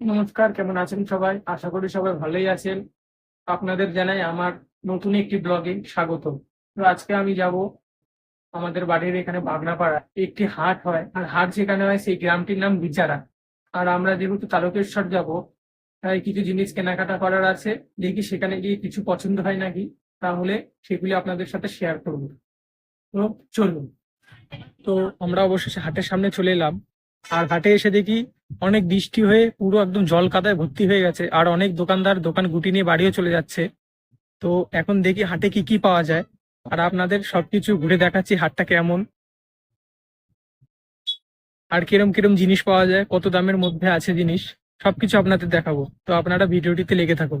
নমস্কার, কেমন আছেন সবাই? আশা করি সবাই ভালোই আছেন। আপনাদের জানাই আমার নতুন একটি ব্লগে স্বাগত। তো আজকে আমি যাব আমাদের বাড়ির এখানে বাগনাপাড়া। একটি হাট হয়, আর হাট যেখানে হয় সেই গ্রামটির নাম বিচারা। আর আমরা যেহেতু তারকেশ্বর যাব, তাই কিছু জিনিস কেনাকাটা করার আছে। দেখি সেখানে গিয়ে কিছু পছন্দ হয় নাকি, তাহলে সেগুলি আপনাদের সাথে শেয়ার করব। তো চলুন। তো আমরা অবশেষে হাটের সামনে চলে এলাম। আর হাটে এসে দেখি অনেক বৃষ্টি হয়ে পুরো একদম জল কাদায় ভর্তি হয়ে গেছে, আর অনেক দোকানদার দোকান গুটি নিয়ে বাড়িও চলে যাচ্ছে। তো এখন দেখি হাটে কি কি পাওয়া যায়, আর আপনাদের সবকিছু ঘুরে দেখাচ্ছি হাটটা কেমন। আর কিরম কিরম জিনিস পাওয়া যায়, কত দামের মধ্যে আছে জিনিস, সবকিছু আপনাদের দেখাবো। তো আপনারা ভিডিওটিতে লেগে থাকুন।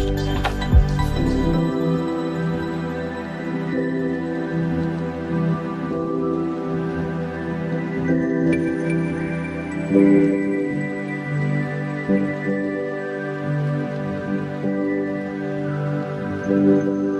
Thank you.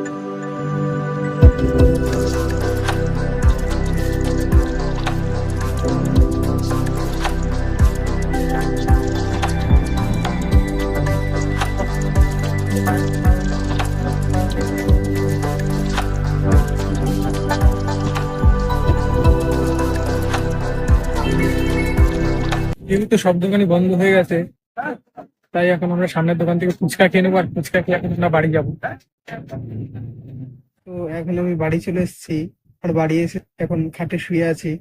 যেহেতু সব দোকানই বন্ধ হয়ে গেছে, তাই এখন আমরা সামনের দোকান থেকে ফুচকা খেয়ে নেব আর ফুচকা খেয়ে এখন আমরা বাড়ি যাব। তো এখন আমি বাড়ি চলে এসেছি, আর বাড়ি এসে এখন খাটে শুয়ে আছি।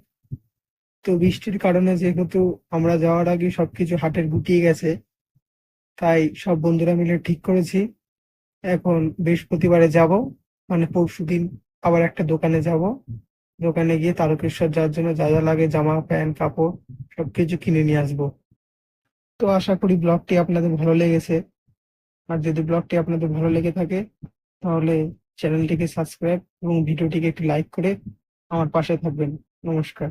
তো বৃষ্টির কারণে যেহেতু আমরা যাওয়ার আগে সবকিছু হাটের গুটিয়ে গেছে, তাই সব বন্ধুরা মিলে ঠিক করেছি। এখন বৃহস্পতিবারে যাব মানে পরশুদিন আবার একটা দোকানে যাব। দোকানে গিয়ে তারকেশ্বর যাওয়ার জন্য যা যা লাগে, জামা প্যান্ট, কাপড় সবকিছু কিনে নিয়ে আসব। তো আশা করি ব্লগটি আপনাদের ভালো লেগেছে। আর যদি ব্লগটি আপনাদের ভালো লেগে থাকে, তাহলে চ্যানেলটিকে সাবস্ক্রাইব এবং ভিডিওটিকে একটি লাইক করে আমার পাশে থাকবেন। নমস্কার।